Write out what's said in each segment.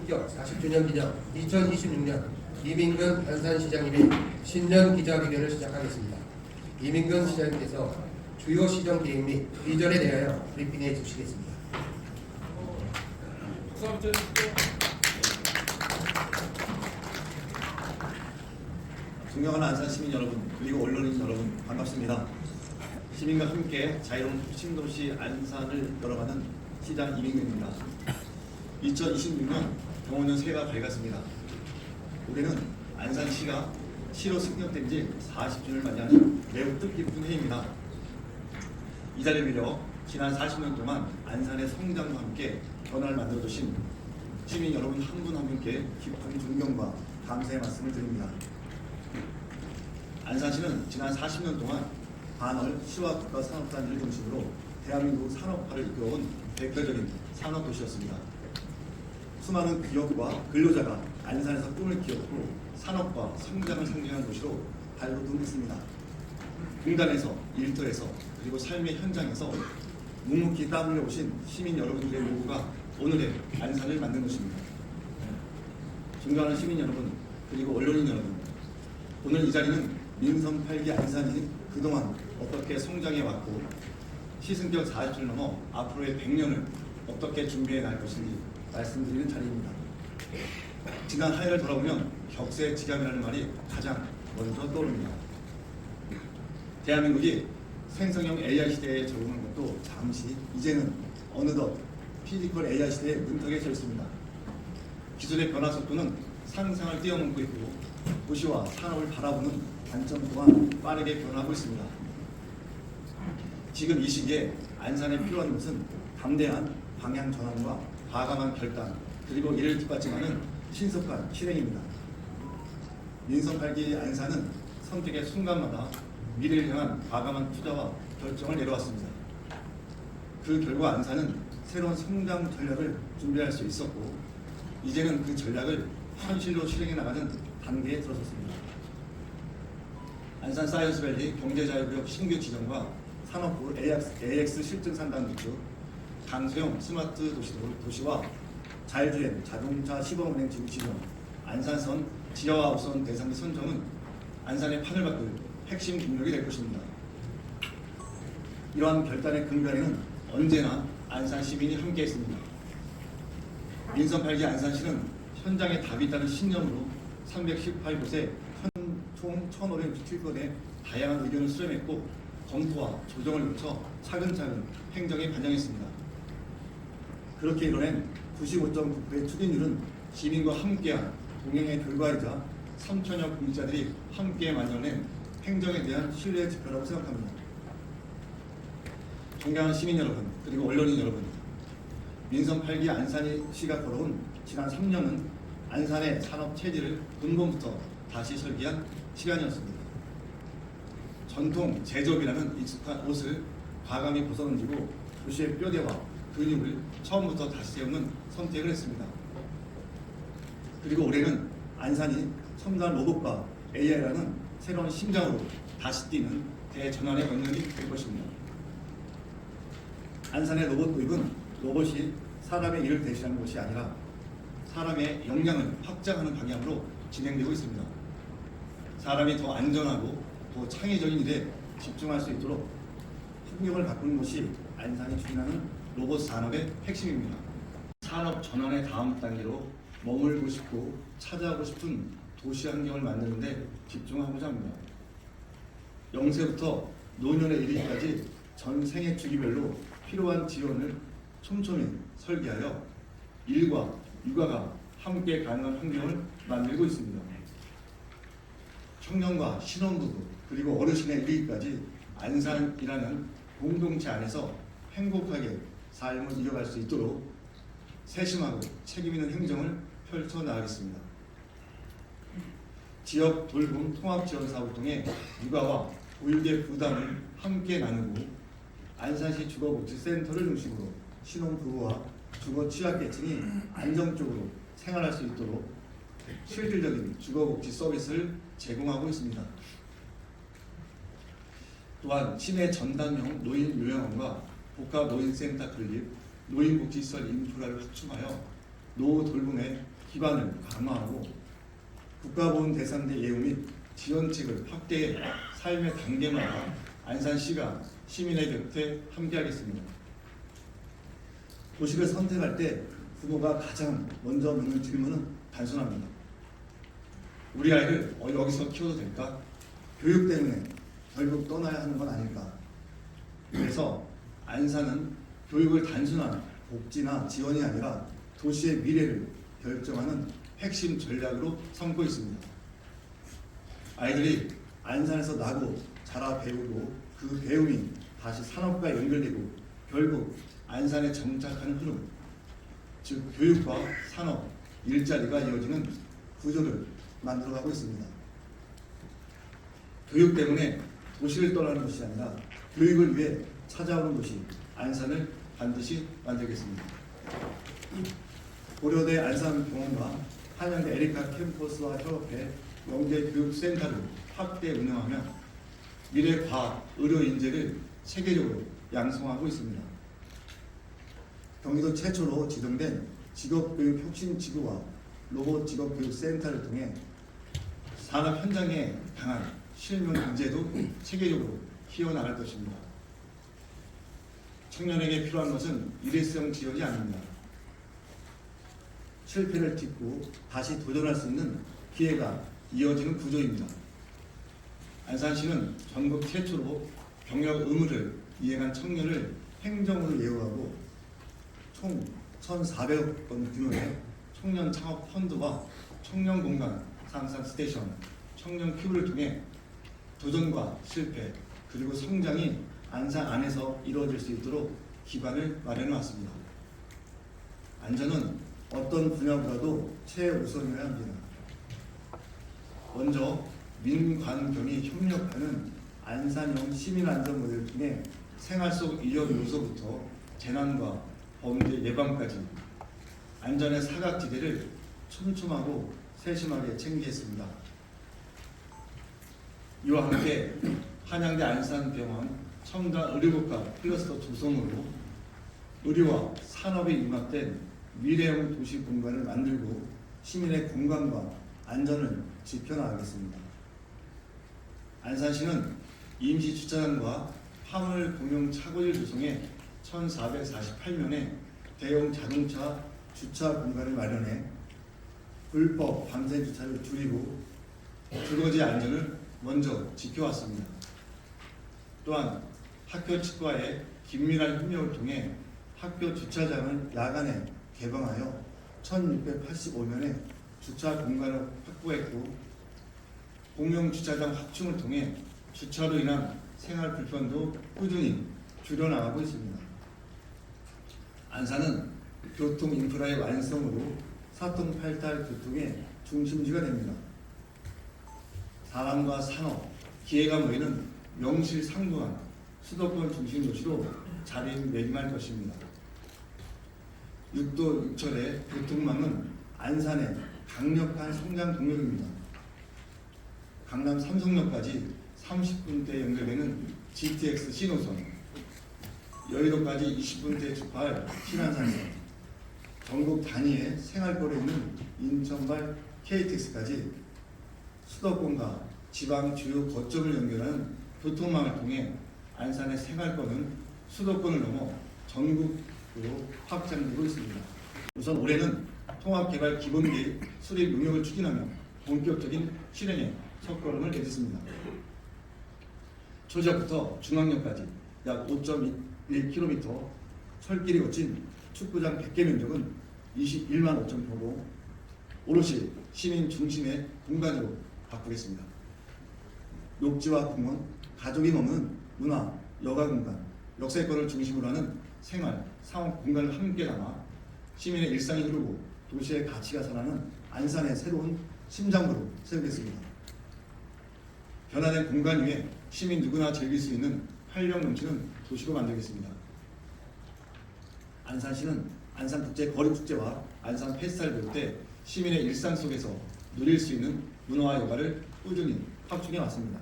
승격 40주년 기념 2026년 이민근 안산시장님의 신년 기자회견을 시작하겠습니다. 이민근 시장님께서 주요 시정 계획 및 비전에 대하여 브리핑해 주시겠습니다. 존경하는 안산 시민 여러분 그리고 언론인 여러분 반갑습니다. 시민과 함께 자유로운 신도시 안산을 열어가는 시장 이민근입니다. 2026년 경호년 새해가 밝았습니다. 올해는 안산시가 시로 승격된 지 40주년을 맞이하는 매우 뜻깊은 해입니다. 이 자리를 빌려 지난 40년 동안 안산의 성장과 함께 변화를 만들어 주신 시민 여러분 한분한 분께 깊은 존경과 감사의 말씀을 드립니다. 안산시는 지난 40년 동안 반월 시와 국가 산업단지를 중심으로 대한민국 산업화를 이끌어온 대표적인 산업 도시였습니다. 수많은 기업과 근로자가 안산에서 꿈을 키웠고 산업과 성장을 상징하는 도시로 발돋움 했습니다. 공단에서 일터에서 그리고 삶의 현장에서 묵묵히 땀 흘려 오신 시민 여러분들의 노고가 오늘의 안산을 만든 것입니다. 존경하는 시민 여러분 그리고 언론인 여러분 오늘 이 자리는 민선 8기 안산이 그동안 어떻게 성장해 왔고 시승격 40주를 넘어 앞으로의 100년을 어떻게 준비해 나갈 것인지 말씀드리는 자리입니다. 지난 한 해를 돌아보면 격세 지감이라는 말이 가장 먼저 떠오릅니다. 대한민국이 생성형 AI 시대에 적응한 것도 잠시 이제는 어느덧 피지컬 AI 시대의 문턱에 서 있습니다. 기술의 변화 속도는 상상을 뛰어넘고 있고 도시와 산업을 바라보는 관점 또한 빠르게 변하고 있습니다. 지금 이 시기에 안산에 필요한 것은 담대한 방향 전환과 과감한 결단 그리고 이를 뒷받침하는 신속한 실행입니다. 민선 8기 안산은 선택의 순간마다 미래를 향한 과감한 투자와 결정을 내려왔습니다. 그 결과 안산은 새로운 성장 전략을 준비할 수 있었고 이제는 그 전략을 현실로 실행해 나가는 단계에 들어섰습니다. 안산 사이언스밸리 경제자유구역 신규 지정과 산업부 AX 실증 산단 구축, 강소형 스마트 도시, 도시와 자율주행 자동차 시범운행 지구 지정, 안산선 지하화 우선 대상지 선정은 안산의 판을 바꿀 핵심 동력이 될 것입니다. 이러한 결단의 근간에는 언제나 안산 시민이 함께했습니다. 민선 8기 안산시는 현장에 답이 있다는 신념으로 318곳에 총 1,567건의 다양한 의견을 수렴했고 검토와 조정을 거쳐 차근차근 행정에 반영했습니다. 그렇게 이뤄낸 95.9%의 추진율은 시민과 함께한 동행의 결과이자 3천여 공직자들이 함께 만들어낸 행정에 대한 신뢰 지표라고 생각합니다. 존경하는 시민 여러분 그리고 언론인 여러분 민선 8기 안산시가 걸어온 지난 3년은 안산의 산업 체질을 근본부터 다시 설계한 시간이었습니다. 전통 제조업이라는 익숙한 옷을 과감히 벗어던지고 도시의 뼈대와 근육을 처음부터 다시 세우는 선택을 했습니다. 그리고 올해는 안산이 첨단 로봇과 AI라는 새로운 심장으로 다시 뛰는 대전환의 영역이 될 것입니다. 안산의 로봇 도입은 로봇이 사람의 일을 대신하는 것이 아니라 사람의 역량을 확장하는 방향으로 진행되고 있습니다. 사람이 더 안전하고 더 창의적인 일에 집중할 수 있도록 환경을 바꾸는 것이 안산이 추진하는 로봇 산업의 핵심입니다. 산업 전환의 다음 단계로 머물고 싶고 찾아오고 싶은 도시 환경을 만드는데 집중하고자 합니다. 0세부터 노년에 이르기까지 전 생애 주기별로 필요한 지원을 촘촘히 설계하여 일과 육아가 함께 가능한 환경을 만들고 있습니다. 청년과 신혼부부 그리고 어르신의 이르기까지 안산이라는 공동체 안에서 행복하게 삶을 이어갈 수 있도록 세심하고 책임 있는 행정을 펼쳐 나가겠습니다. 지역 돌봄 통합 지원 사업을 통해 육아와 보육의 부담을 함께 나누고 안산시 주거복지센터를 중심으로 신혼부부와 주거 취약계층이 안정적으로 생활할 수 있도록 실질적인 주거복지 서비스를 제공하고 있습니다. 또한 시내 전담형 노인 요양원과 복합 노인센터 건립, 노인복지시설 인프라를 확충하여 노후 돌봄의 기반을 강화하고 국가보훈 대상대 예우 및 지원책을 확대해 삶의 단계마다 안산시가 시민의 곁에 함께하겠습니다. 도시를 선택할 때 부모가 가장 먼저 묻는 질문은 단순합니다. 우리 아이를 어, 여기서 키워도 될까? 교육 때문에 결국 떠나야 하는 건 아닐까? 그래서 안산은 교육을 단순한 복지나 지원이 아니라 도시의 미래를 결정하는 핵심 전략으로 삼고 있습니다. 아이들이 안산에서 나고 자라 배우고 그 배움이 다시 산업과 연결되고 결국 안산에 정착하는 흐름, 즉 교육과 산업, 일자리가 이어지는 구조를 만들어가고 있습니다. 교육 때문에 도시를 떠나는 것이 아니라 교육을 위해 찾아오는 도시 안산을 반드시 만들겠습니다. 고려대 안산병원과 한양대 에리카 캠퍼스와 협업해 영대 교육센터를 확대 운영하며 미래 과학, 의료 인재를 세계적으로 양성하고 있습니다. 경기도 최초로 지정된 직업교육 혁신지구와 로봇 직업교육센터를 통해 산업 현장에 강한 실용 인재도 체계적으로 키워나갈 것입니다. 청년에게 필요한 것은 일회성 지역이 아닙니다. 실패를 딛고 다시 도전할 수 있는 기회가 이어지는 구조입니다. 안산시는 전국 최초로 경력 의무를 이행한 청년을 행정으로 예우하고 총 1,400억 원 규모의 청년 창업 펀드와 청년 공간 상상 스테이션, 청년 큐브를 통해 도전과 실패 그리고 성장이 안산 안에서 이루어질 수 있도록 기반을 마련해 왔습니다. 안전은 어떤 분야보다도 최우선이어야 합니다. 먼저 민관경이 협력하는 안산형 시민안전 모델을 통해 생활 속 위험 요소부터 재난과 범죄 예방까지 안전의 사각지대를 촘촘하고 세심하게 챙기했습니다. 이와 함께 한양대 안산병원 첨단 의료국가 클러스터 조성으로 의료와 산업이 융합된 미래형 도시 공간을 만들고 시민의 건강과 안전을 지켜나가겠습니다. 안산시는 임시 주차장과 화물 공용 차고지를 조성해 1448면의 대형 자동차 주차 공간을 마련해 불법 밤새 주차를 줄이고 주거지 안전을 먼저 지켜왔습니다. 또한 학교 측과의 긴밀한 협력을 통해 학교 주차장을 야간에 개방하여 1685면의 주차 공간을 확보했고 공용 주차장 확충을 통해 주차로 인한 생활 불편도 꾸준히 줄여나가고 있습니다. 안산은 교통 인프라의 완성으로 사통팔달 교통의 중심지가 됩니다. 사람과 산업, 기회가 모이는 명실상부한 수도권 중심 도시로 자리매김할 것입니다. 육도 육철의 교통망은 안산의 강력한 성장 동력입니다. 강남 삼성역까지 30분대 연결되는 GTX 신호선, 여의도까지 20분대 주파할 신안산선, 전국 단위의 생활거리에 있는 인천발 KTX까지 수도권과 지방 주요 거점을 연결하는 교통망을 통해 안산의 생활권은 수도권을 넘어 전국으로 확장되고 있습니다. 우선 올해는 통합개발 기본계획 수립 용역을 추진하며 본격적인 실행에 첫걸음을 내딛습니다. 초지역부터 중앙역까지 약 5.1km 철길이 거친 축구장 100개 면적은 21만 5천 평으로 오롯이 시민 중심의 공간으로 바꾸겠습니다. 녹지와 공원, 가족이 머무는 문화, 여가 공간, 역세권을 중심으로 하는 생활, 상업 공간을 함께 담아 시민의 일상이 흐르고 도시의 가치가 살아나는 안산의 새로운 심장부로 세우겠습니다. 변화된 공간 위에 시민 누구나 즐길 수 있는 활력 넘치는 도시로 만들겠습니다. 안산시는 안산국제 거리축제와 안산 페스타를 비롯해 시민의 일상 속에서 누릴 수 있는 문화와 여가를 꾸준히 확충해 왔습니다.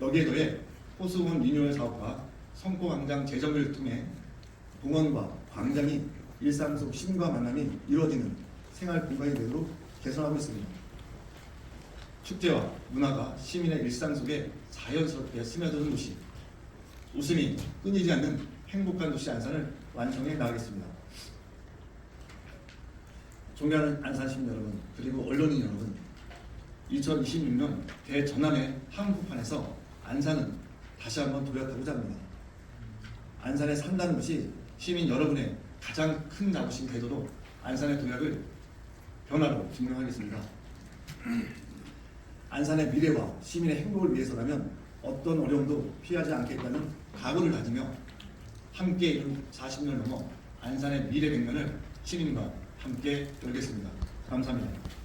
여기에 더해 호수공원 리뉴얼 사업과 성포광장 재정비를 통해 공원과 광장이 일상 속 시민과 만남이 이루어지는 생활 공간이 되도록 개선하고 있습니다. 축제와 문화가 시민의 일상 속에 자연스럽게 스며드는 도시, 웃음이 끊이지 않는 행복한 도시 안산을 완성해 나가겠습니다. 존경하는 안산 시민 여러분 그리고 언론인 여러분 2026년 대전남의 한국판에서 안산은 다시 한번 도약하고자 합니다. 안산에 산다는 것이 시민 여러분의 가장 큰 자부심 궤도로 안산의 도약을 변화로 증명하겠습니다. 안산의 미래와 시민의 행복을 위해서라면 어떤 어려움도 피하지 않겠다는 각오를 다지며 함께 이룬 40년 넘어 안산의 미래 백년을 시민과 함께 열겠습니다. 감사합니다.